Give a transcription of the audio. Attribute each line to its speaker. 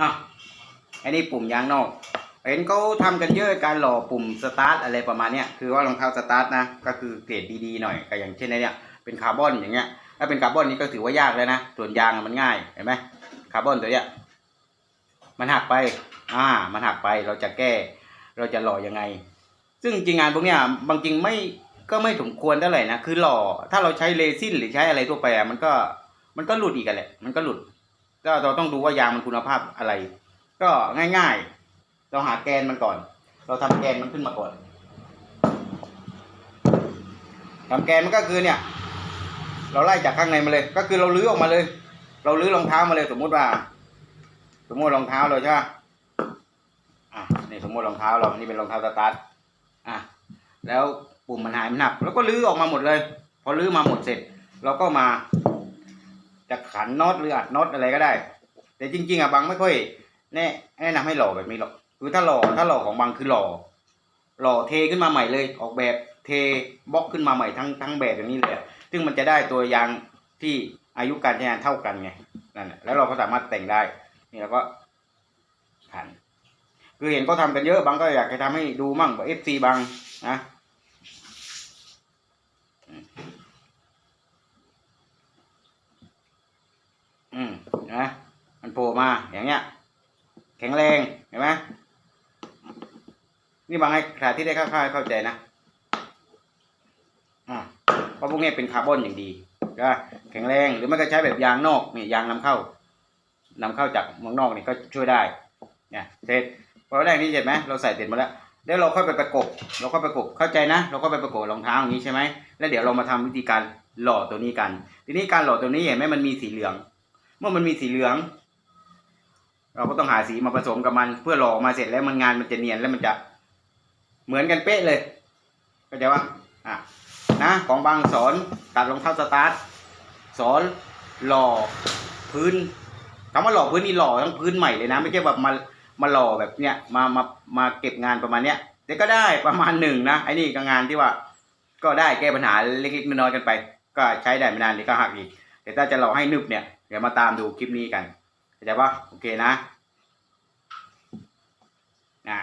Speaker 1: อะอันนี้ปุ่มยางนอก เห็นเขาทำกันเยอะการหล่อปุ่มสตาร์ทอะไรประมาณเนี้ยคือว่ารองเท้าสตาร์ทนะก็คือเกรดดีๆหน่อยก็อย่างเช่นในเนี้ยเป็นคาร์บอนอย่างเงี้ยถ้าเป็นคาร์บอนนี่ก็ถือว่ายากแล้วนะส่วนยางมันง่ายเห็นไหมคาร์บอนตัวเนี้ยมันหักไปอ่ามันหักไปเราจะแก้ เราจะหล่อยังไง ซึ่งจริงงานพวกเนี้ยบางจริงไม่ก็ไม่สมควรเท่าไหร่นะคือหล่อถ้าเราใช้เรซินหรือใช้อะไรทั่วไปอะมันก็มันก็หลุดอีกกันแหละมันก็หลุด ก็เราต้องดูว่ายางมันคุณภาพอะไร ก็ง่ายๆ เราหาแกนมันก่อน เราทำแกนมันขึ้นมาก่อนทำแกนมันก็คือเนี่ย เราไล่จากข้างในมาเลย ก็คือเราลื้อออกมาเลย เราลื้อรองเท้ามาเลย สมมุติว่า สมมติรองเท้าเราใช่ไหมอะนี่สมมติรองเท้าเรานี่เป็นรองเท้าสตาร์ทอะแล้วปุ่มมันหายมันหนัก แล้วก็ลื้อออกมาหมดเลย พอลื้อมาหมดเสร็จ เราก็มา จะขันน็อตหรืออัดน็อตอะไรก็ได้ แต่จริง ๆอะบางไม่ค่อยแนะแนะนำให้หล่อแบบนี้หรอกคือถ้าหล่อถ้าหล่อของบางคือหล่อหล่อเทขึ้นมาใหม่เลย ออกแบบเทบล็อกขึ้นมาใหม่ทั้งทั้งแบบอย่างนี้เลยซึ่งมันจะได้ตัวยางที่อายุการใช้งานเท่ากันไงนั่นแหละแล้วเราก็สามารถแต่งได้ นี่เราก็ขัน คือเห็นก็ทำกันเยอะบางก็อยากให้ทำให้ดูมั่งแบบเอฟซีบางนะ อืมนะมัน โผล่มาอย่างเงี้ย แข็งแรงเห็นไหมนี่บางไอ้ขาที่ได้ค่าๆเข้าใจนะอ่าเพราะพวกนี้เป็นคาร์บอนอย่างดีก็แข็งแรงหรือไม่ก็ใช้แบบยางนอกนี่ยางนำเข้านำเข้าจากเมืองนอกนี่ก็ช่วยได้เนี่ยเสร็จพอได้นี่เสร็จไหมเราใส่เสร็จหมดแล้วเดี๋ยวเราค่อยไปประกบ เราค่อยประกบเข้าใจนะ เราก็ไปประกบรองเท้าอย่างนี้ใช่ไหมแล้วเดี๋ยวเรามาทำวิธีการหล่อตัวนี้กัน ทีนี้การหล่อตัวนี้เห็นไหมมันมีสีเหลือง เมื่อมันมีสีเหลือง เราก็ต้องหาสีมาผสมกับมัน เพื่อหล่อกมาเสร็จแล้วมันงานมันจะเนียนแล้วมันจะเหมือนกันเป๊ะเลยเข้าใจว่าอะนะของบางสอนตัดรองเท้าสตาร์ทสอนหล่อพื้นคำว่าหล่อพื้นนี่หล่อทั้งพื้นใหม่เลยนะ ไม่ใช่แบบมามาหล่อแบบเนี้ยมามามาเก็บงานประมาณเนี้ยแต่ก็ได้ประมาณหนึ่งนะไอ้นี่ก็งานที่ว่า ก็ได้แก้ปัญหาเล็กๆน้อยๆกันไป ก็ใช้ได้ไม่นานเดี๋ยวก็หักอีกแต่ถ้าจะหล่อให้นึบเนี่ยเดี๋ยวมาตามดูคลิปนี้กัน เข้าใจปะโอเคนะอะ